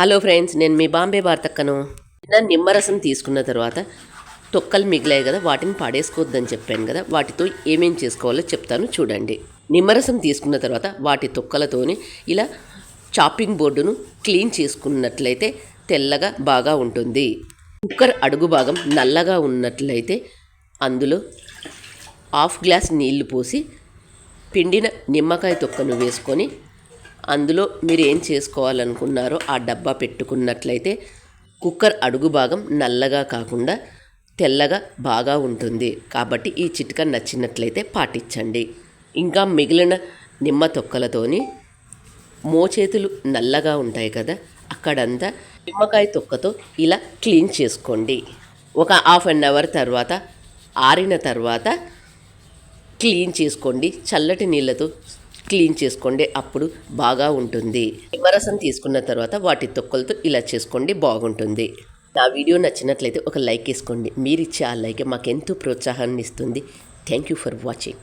Hello friends నేను మీ బాంబే వార్తక్కను. నిన్న నిమ్మరసం తీసుకున్న తర్వాత తొక్కలు మిగిలాయి కదా వాటిని పాడేసుకోవద్దని చెప్పాను కదా వాటితో ఏమేం చేసుకోవాలో చెప్తాను చూడండి. నిమ్మరసం తీసుకున్న తర్వాత వాటి తొక్కలతోని ఇలా చాపింగ్ బోర్డును క్లీన్ చేసుకున్నట్లయితే తెల్లగా బాగా ఉంటుంది. కుక్కర్ అడుగు భాగం నల్లగా ఉన్నట్లయితే అందులో హాఫ్ గ్లాస్ నీళ్ళు పోసి పిండిన నిమ్మకాయ తొక్కను వేసుకొని అందులో మీరు ఏం చేసుకోవాలనుకున్నారో ఆ డబ్బా పెట్టుకున్నట్లయితే కుక్కర్ అడుగు భాగం నల్లగా కాకుండా తెల్లగా బాగా ఉంటుంది. కాబట్టి ఈ చిట్కా నచ్చినట్లయితే పాటించండి. ఇంకా మిగిలిన నిమ్మ తొక్కలతోని మోచేతులు నల్లగా ఉంటాయి కదా అక్కడంతా నిమ్మకాయ తొక్కతో ఇలా క్లీన్ చేసుకోండి. ఒక హాఫ్ అన్ అవర్ తర్వాత ఆరిన తర్వాత క్లీన్ చేసుకోండి. చల్లటి నీళ్ళతో క్లీన్ చేసుకోండి అప్పుడు బాగా ఉంటుంది. నిమ్మరసం తీసుకున్న తర్వాత వాటి తొక్కలతో ఇలా చేసుకోండి బాగుంటుంది. నా వీడియో నచ్చినట్లయితే ఒక లైక్ వేసుకోండి. మీరు ఇచ్చే ఆ లైక్ మాకు ఎంతో ప్రోత్సాహాన్ని ఇస్తుంది. Thank you for watching.